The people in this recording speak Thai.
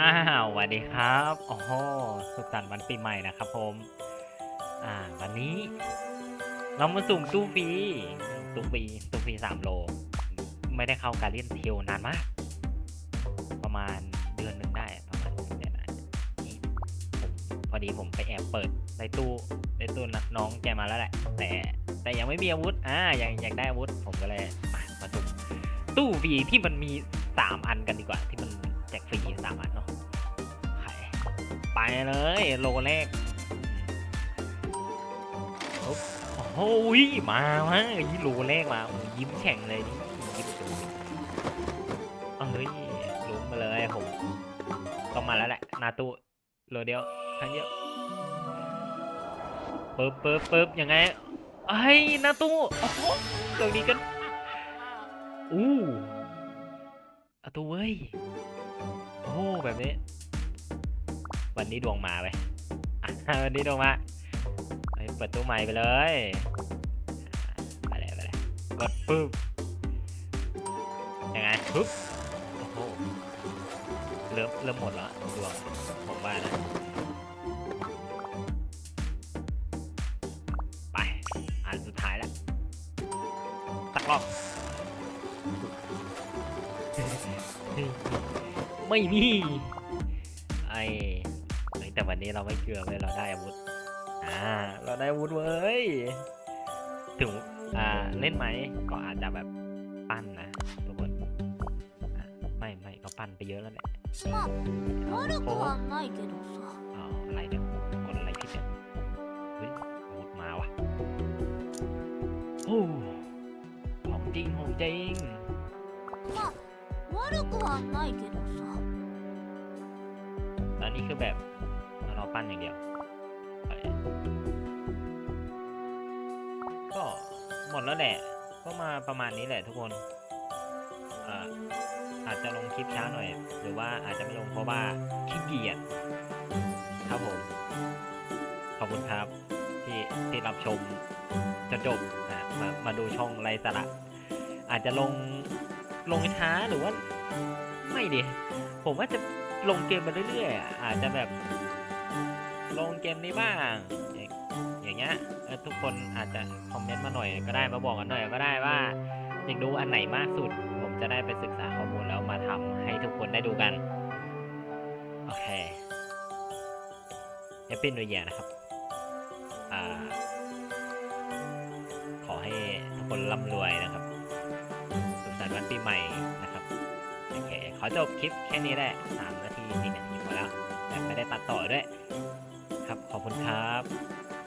อ้าวสวัสดีครับโอ้โหสุขสันต์วันปีใหม่นะครับผม อ่า วันนี้ เรามาสุ่มตู้ฟรีตู้ฟรีตู้ฟรีสามโล ไม่ได้เข้าการเล่นเทลนานมาก ประมาณเดือนหนึ่งได้ประมาณเดือนได้นี่พอดีผมไปแอบเปิดในตู้ในตู้น้องแกมาแล้วแหละ แต่แต่ยังไม่มีอาวุธ อ่า ยังยังได้อาวุธ ผมก็เลยมาสุ่มตู้ฟรีที่มันมีสามอันกันดีกว่าที่มันแจกฟรีสามอัน ไปเลยโลแรกโอ้โหมามายี่โลแรกมายิ้มแฉ่งเลยนี่ยิ้มดูเอาเฮ้ยลุ้นมาเลยผมต้องมาแล้วแหละนาตูโลเดียวครั้งเดียวปึ๊บปึ๊บปึ๊บยังไงไอ้นาตูโอ้โหตรงนี้กันอู้อาตูเว้ยโอ้แบบนี้ วันนี้ดวงมาไปวันนี้ดวงมาเฮ้ยเปิดตู้ใหม่ไปเลยไปเลยไปเลยกดปึ๊บยังไงปึ๊บโอ้โหเริ่มเริ่มหมดแล้วดวงผมว่านะไปอันสุดท้ายแล้วสักรอบไม่มีไอ้ แต่วันนี้เราไม่เกลือเลยเราได้อาวุธ อ่า เราได้อาวุธเว้ย ถึง อ่า เล่นไหม ก็อาจจะแบบปั้นนะทุกคนไม่ไม่ก็ปั้นไปเยอะแล้วแหละโอ้อะไรเนี่ยกดอะไรผิดเนี่ยเฮ้ยหมดมาว่ะ โอ้ของจริงของจริงอันนี่คือแบบ เราปั้นอย่างเดียว ก็หมดแล้วแหละ ก็มาประมาณนี้แหละทุกคนอ่าอาจจะลงคลิปช้าหน่อย หรือว่าอาจจะไม่ลงเพราะว่าขี้เกียจครับผม ขอบคุณครับ ที่ที่รับชมจนจบนะมามาดูช่องไรสระอาจจะลงลงช้าหรือว่าไม่ดีผมว่าจะลงเกมไปเรื่อยๆอาจจะแบบ ลงเกมนี้บ้าง อย่างเงี้ยทุกคนอาจจะคอมเมนต์มาหน่อยก็ได้มาบอกกันหน่อยก็ได้ว่าอยากดูอันไหนมากสุด ผมจะได้ไปศึกษาข้อมูลแล้วมาทำให้ทุกคนได้ดูกัน โอเคแฮปปี้นิวเยียนะครับอ่าขอให้ทุกคนร่ำรวยนะครับ สุขสันต์วันปีใหม่นะครับ โอเค ขอจบคลิปแค่นี้แหละสามนาทีสี่นาทีพอแล้ว แบบไม่ได้ตัดต่อด้วย ขอบคุณครับ